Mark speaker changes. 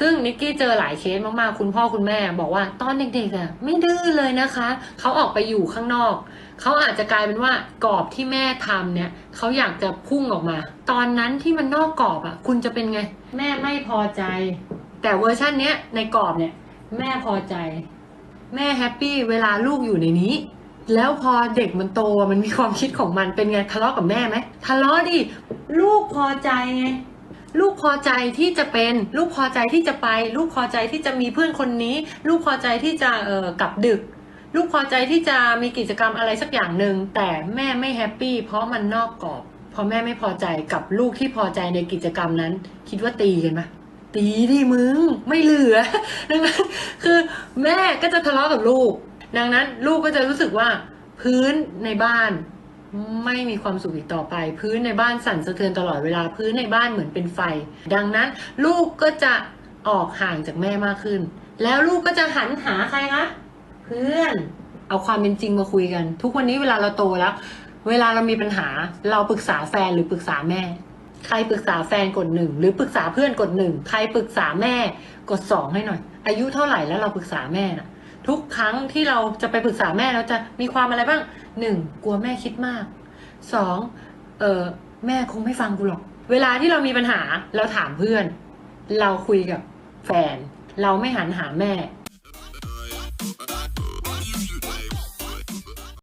Speaker 1: ซึ่งนิกกี้เจอหลายเคสมากๆ คุณพ่อคุณแม่บอกว่าตอนเด็กๆอะไม่ดื้อเลยนะคะ เขาออกไปอยู่ข้างนอก เขาอาจจะกลายเป็นว่ากรอบที่แม่ทำเนี่ยเขาอยากจะพุ่งออกมา ตอนนั้นที่มันนอกกรอบอะ คุณจะเป็นไง แม่ไม่พอใจ แต่เวอร์ชันเนี้ยในกรอบเนี่ย แม่พอใจ แม่แฮปปี้เวลาลูกอยู่ในนี้แล้วพอเด็กมันโตมันมีความคิดของมันเป็นไงทะเลาะกับแม่ไหมทะเลาะดิลูกพอใจไง ลูกพอใจที่จะเป็น ลูกพอใจที่จะไป ลูกพอใจที่จะมีเพื่อนคนนี้ ลูกพอใจที่จะเอ่อกลับดึก ลูกพอใจที่จะมีกิจกรรมอะไรสักอย่างหนึ่งแต่แม่ไม่แฮปปี้เพราะมันนอกกรอบเพราะแม่ไม่พอใจกับลูกที่พอใจในกิจกรรมนั้น คิดว่าตีกันไหมตีดิมึงไม่เหลือดังนั้นคือแม่ก็จะทะเลาะกับลูก ดังนั้นลูกก็จะรู้สึกว่าพื้นในบ้าน ไม่มีความสุขอีกต่อไป พื้นในบ้านสั่นสะเทือนตลอดเวลาพื้นในบ้านเหมือนเป็นไฟ ดังนั้นลูกก็จะออกห่างจากแม่มากขึ้น แล้วลูกก็จะหันหาใครคะเพื่อน เอาความเป็นจริงมาคุยกัน ทุกวันนี้เวลาเราโตแล้ว เวลาเรามีปัญหา เราปรึกษาแฟนหรือปรึกษาแม่ ใครปรึกษาแฟนกดหนึ่งหรือปรึกษาเพื่อนกดหนึ่งใครปรึกษาแม่กดสองให้หน่อย อายุเท่าไหร่แล้วเราปรึกษาแม่น่ะ ทุกครั้งที่เราจะไปปรึกษาแม่เราจะมีความอะไรบ้างหนึ่งกลัวแม่คิดมากสองเออแม่คงไม่ฟังกูหรอก เวลาที่เรามีปัญหาเราถามเพื่อน เราคุยกับแฟน เราไม่หันหาแม่